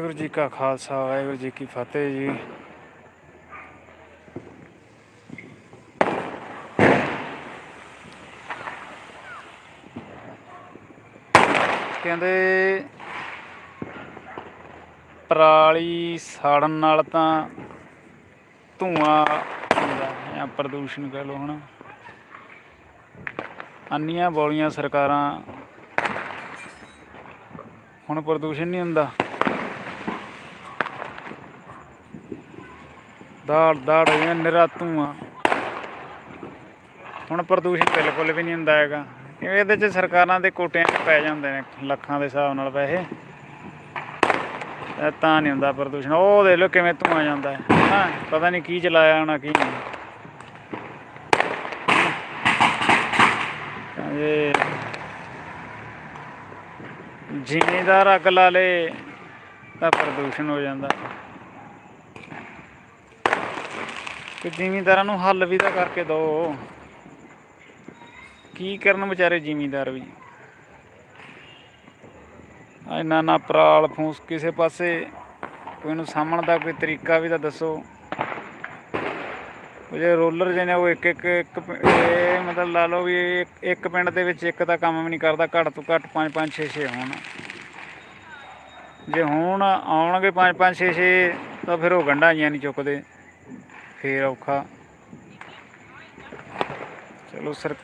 ਵਾਹਿਗੁਰੂ ਜੀ ਕਾ ਖਾਲਸਾ, ਵਾਹਿਗੁਰੂ ਜੀ ਕੀ ਫਤਿਹ ਜੀ। ਕਹਿੰਦੇ, ਪਰਾਲੀ ਸਾੜਨ ਨਾਲ ਤਾਂ ਧੂਆਂ ਹੁੰਦਾ ਜਾਂ ਪ੍ਰਦੂਸ਼ਣ ਕਹਿ ਲਓ ਹਨਾ। ਅੰਨੀਆਂ ਬੋਲੀਆਂ ਸਰਕਾਰਾਂ, ਹੁਣ ਪ੍ਰਦੂਸ਼ਣ ਨਹੀਂ ਹੁੰਦਾ। ਦਾੜ ਦਾੜ ਹੋ ਨਿਰਾ ਧੂਆਂ ਹੁਣ ਪ੍ਰਦੂਸ਼ਣ ਬਿਲਕੁਲ ਵੀ ਨਹੀਂ ਹੁੰਦਾ ਹੈਗਾ। ਇਹਦੇ 'ਚ ਸਰਕਾਰਾਂ ਦੇ ਕੋਟਿਆਂ 'ਚ ਪੈ ਜਾਂਦੇ ਨੇ ਲੱਖਾਂ ਦੇ ਹਿਸਾਬ ਨਾਲ ਪੈਸੇ। ਤਾਂ ਨਹੀਂ ਹੁੰਦਾ ਪ੍ਰਦੂਸ਼ਣ। ਉਹ ਦੇਖ ਲਓ ਕਿਵੇਂ ਧੂਆਂ ਜਾਂਦਾ ਹੈ। ਪਤਾ ਨਹੀਂ ਕੀ ਚਲਾਇਆ ਹੋਣਾ, ਕੀ ਨਹੀਂ। ਇਹ ਜ਼ਿਮੀਦਾਰ ਅੱਗ ਲਾ ਲੇ ਤਾਂ ਪ੍ਰਦੂਸ਼ਣ ਹੋ ਜਾਂਦਾ। ਕਿ ਜ਼ਿਮੀਦਾਰਾਂ ਨੂੰ ਹੱਲ ਵੀ ਤਾਂ ਕਰਕੇ ਦੋ ਕੀ ਕਰਨ ਵਿਚਾਰੇ ਜ਼ਿਮੀਦਾਰ ਵੀ? ਇੰਨਾ ਨਾ ਪਰਾਲ ਫੂਸ ਕਿਸੇ ਪਾਸੇ, ਕੋਈ ਨੂੰ ਸਾਹਮਣ ਦਾ ਕੋਈ ਤਰੀਕਾ ਵੀ ਤਾਂ ਦੱਸੋ। ਉਹ ਜੇ ਰੋਲਰ ਜਿਹਨੇ ਉਹ ਇੱਕ ਇੱਕ ਇੱਕ ਇਹ ਮਤਲਬ ਲਾ ਲਓ ਵੀ ਇੱਕ- ਇੱਕ ਪਿੰਡ ਦੇ ਵਿੱਚ ਇੱਕ ਤਾਂ ਕੰਮ ਵੀ ਨਹੀਂ ਕਰਦਾ, ਘੱਟ ਤੋਂ ਘੱਟ 5 5 6 6 ਹੋਣ। ਜੇ ਹੁਣ, ਆਉਣਗੇ 5 5 6 6 ਤਾਂ ਫਿਰ ਉਹ ਗੰਢਾਂ ਜੀਆਂ ਨਹੀਂ ਚੁੱਕਦੇ। ਫੇਰ ਔਖਾ। ਚਲੋ ਸਰ।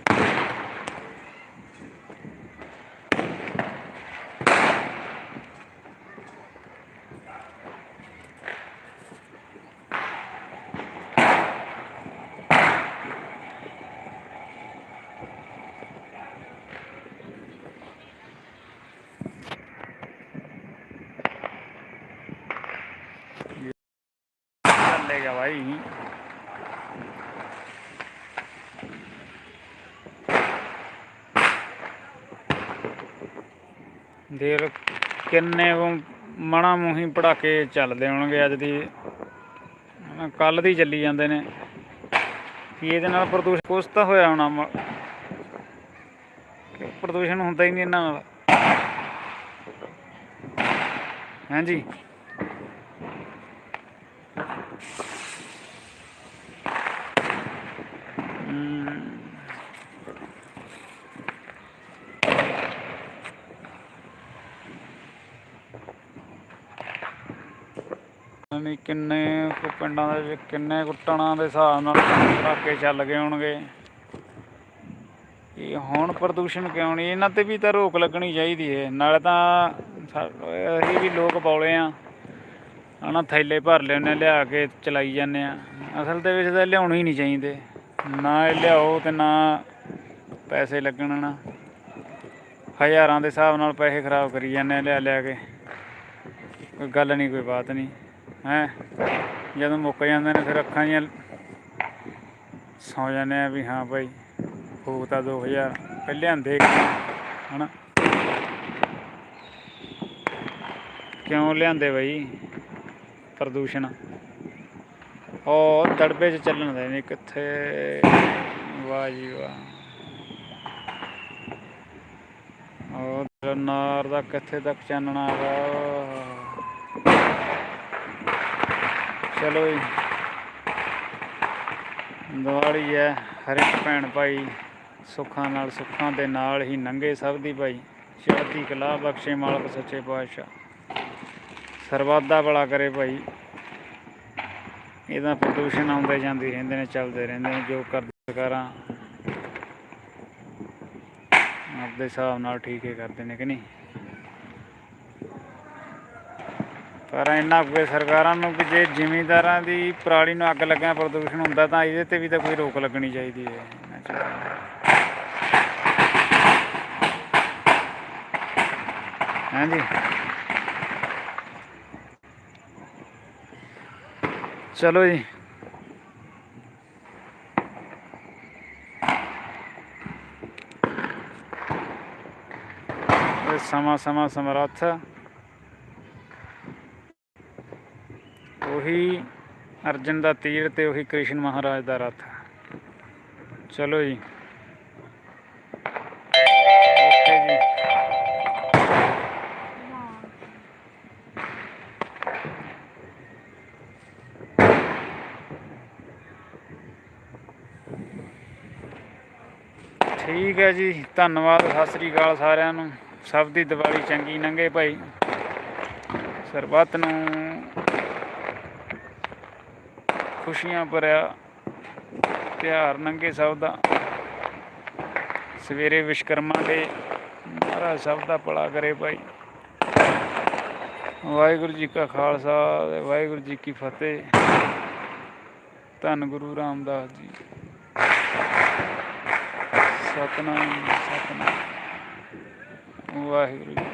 ਚੱਲੇਗਾ ਭਾਈ ਦੇਰ ਕਿੰਨੇ ਮਣਾ ਮੂੰਹੀ ਪੜਾਕੇ ਚੱਲਦੇ ਹੋਣਗੇ ਅੱਜ ਦੀ। ਕੱਲ ਦੀ ਚੱਲੀ ਜਾਂਦੇ ਨੇ। ਕੀ ਇਹਦੇ ਨਾਲ ਪ੍ਰਦੂਸ਼ਣ ਕੁਛ ਤਾਂ ਹੋਇਆ ਹੋਣਾ ਪ੍ਰਦੂਸ਼ਣ ਹੁੰਦਾ ਹੀ ਨਹੀਂ ਇਹਨਾਂ ਨਾਲ। ਹਾਂਜੀ। ਹਮ। ਨਹੀਂ ਕਿੰਨੇ ਕੁ ਪਿੰਡਾਂ ਦੇ ਵਿੱਚ ਕਿੰਨੇ ਕੁ ਦੇ ਹਿਸਾਬ ਨਾਲ ਪਟਾਕੇ ਚੱਲ ਗਏ ਹੋਣਗੇ। ਇਹ ਹੁਣ ਪ੍ਰਦੂਸ਼ਣ ਕਿਉਂ ਨਹੀਂ ਇਹਨਾਂ ਤੇ ਵੀ ਤਾਂ ਰੋਕ ਲੱਗਣੀ ਚਾਹੀਦੀ ਹੈ। ਨਾਲੇ ਤਾਂ ਅਸੀਂ ਵੀ ਲੋਕ ਬੌਲੇ ਆ। ਹਨਾ ਥੈਲੇ ਭਰ ਲਿਆਉਂਦੇ ਹਾਂ, ਲਿਆ ਕੇ ਚਲਾਈ ਜਾਂਦੇ ਆ ਅਸਲ ਦੇ ਵਿੱਚ ਤਾਂ ਲਿਆਉਣੇ ਹੀ ਨਹੀਂ ਚਾਹੀਦੇ। ਨਾ ਇਹ ਲਿਆਓ ਤੇ ਨਾ ਪੈਸੇ ਲੱਗਣ ਨਾ। ਹਜ਼ਾਰਾਂ ਦੇ ਹਿਸਾਬ ਨਾਲ ਪੈਸੇ ਖਰਾਬ ਕਰੀ ਜਾਂਦੇ ਆ ਲਿਆ ਲਿਆ ਕੇ। ਕੋਈ ਗੱਲ ਨਹੀਂ ਕੋਈ ਬਾਤ ਨਹੀਂ ਹੈ? ਜਦੋਂ ਮੁੱਕ ਜਾਂਦੇ ਨੇ ਫਿਰ ਅੱਖਾਂ ਜੀਆਂ ਸੌ ਜਾਂਦੇ ਆ ਵੀ ਹਾਂ ਭਾਈ ਫੂਕ ਤਾਂ 2000 ਪਹਿਲੇ ਲਿਆਂਦੇ ਹਨਾ? ਕਿਉਂ ਲਿਆਂਦੇ ਬਈ ਪ੍ਰਦੂਸ਼ਣ? ਉਹ ਦੜਬੇ 'ਚ ਚੱਲਣ ਦੇ ਨਹੀਂ ਕਿੱਥੇ? ਵਾਹ ਜੀ ਵਾਹ। ਉਹ ਨਾਰ ਦਾ ਕਿੱਥੇ ਤੱਕ ਚਾਨਣਾ ਹੈਗਾ? ਚਲੋ ਜੀ। ਦੀਵਾਲੀ ਹੈ ਹਰ ਇੱਕ ਭੈਣ ਭਾਈ ਸੁੱਖਾਂ ਨਾਲ ਸੁੱਖਾਂ ਦੇ ਨਾਲ ਹੀ ਨੰਗੇ ਸਭ ਦੀ ਭਾਈ। ਚੜ੍ਹਦੀ ਕਲਾ ਬਖਸ਼ੇ ਮਾਲਕ ਸੱਚੇ ਪਾਤਸ਼ਾਹ। ਸਰਬੱਤ ਦਾ ਭਲਾ ਕਰੇ ਭਾਈ। ਇਹਦਾ ਪ੍ਰਦੂਸ਼ਣ ਆਉਂਦੇ ਜਾਂਦੇ ਰਹਿੰਦੇ ਨੇ, ਚੱਲਦੇ ਰਹਿੰਦੇ ਨੇ, ਜੋ ਕਰਦੇ ਸਰਕਾਰਾਂ ਆਪਦੇ ਹਿਸਾਬ ਨਾਲ ਠੀਕ ਹੀ ਕਰਦੇ ਨੇ ਕਿ ਨਹੀਂ? ਪਰ ਇੰਨਾ ਕੋਈ ਸਰਕਾਰਾਂ ਨੂੰ ਕਿ ਜੇ ਜ਼ਿਮੀਂਦਾਰਾਂ ਦੀ ਪਰਾਲੀ ਨੂੰ ਅੱਗ ਲੱਗਿਆ ਪ੍ਰਦੂਸ਼ਣ ਹੁੰਦਾ ਤਾਂ ਇਹਦੇ ਤੇ ਵੀ ਤਾਂ ਕੋਈ ਰੋਕ ਲੱਗਣੀ ਚਾਹੀਦੀ ਹੈ। ਇਹਨਾਂ ਹਾਂਜੀ। ਚਲੋ ਜੀ। ਇਹ ਸਮਾਂ ਸਮਾਂ ਸਮਰੱਥ। ਉਹੀ ਅਰਜਨ ਦਾ ਤੀਰ ਤੇ ਉਹੀ ਕ੍ਰਿਸ਼ਨ ਮਹਾਰਾਜ ਦਾ ਰਥ। ਚਲੋ ਜੀ। ਓਕੇ ਜੀ। ਠੀਕ ਹੈ ਜੀ। ਧੰਨਵਾਦ। ਸਤਿ ਸ੍ਰੀ ਅਕਾਲ ਸਾਰਿਆਂ ਨੂੰ। ਸਭ ਦੀ ਦਿਵਾਲੀ ਚੰਗੀ। ਲੰਘੇ ਭਾਈ। ਸਰਬੱਤ ਨੂੰ ਖੁਸ਼ੀਆਂ ਭਰਿਆ, ਤਿਉਹਾਰ ਲੰਘੇ ਸਭ ਦਾ ਸਵੇਰੇ ਵਿਸ਼ਕਰਮਾ ਦੇ ਮਹਾਰਾਜ ਸਭ ਦਾ ਭਲਾ ਕਰੇ ਭਾਈ। ਵਾਹਿਗੁਰੂ ਜੀ ਕਾ ਖਾਲਸਾ ਵਾਹਿਗੁਰੂ ਜੀ ਕੀ ਫਤਿਹ। ਧੰਨ ਗੁਰੂ ਰਾਮਦਾਸ ਜੀ। ਸਤਨਾਮ ਸਤਨਾਮ। ਵਾਹਿਗੁਰੂ ਜੀ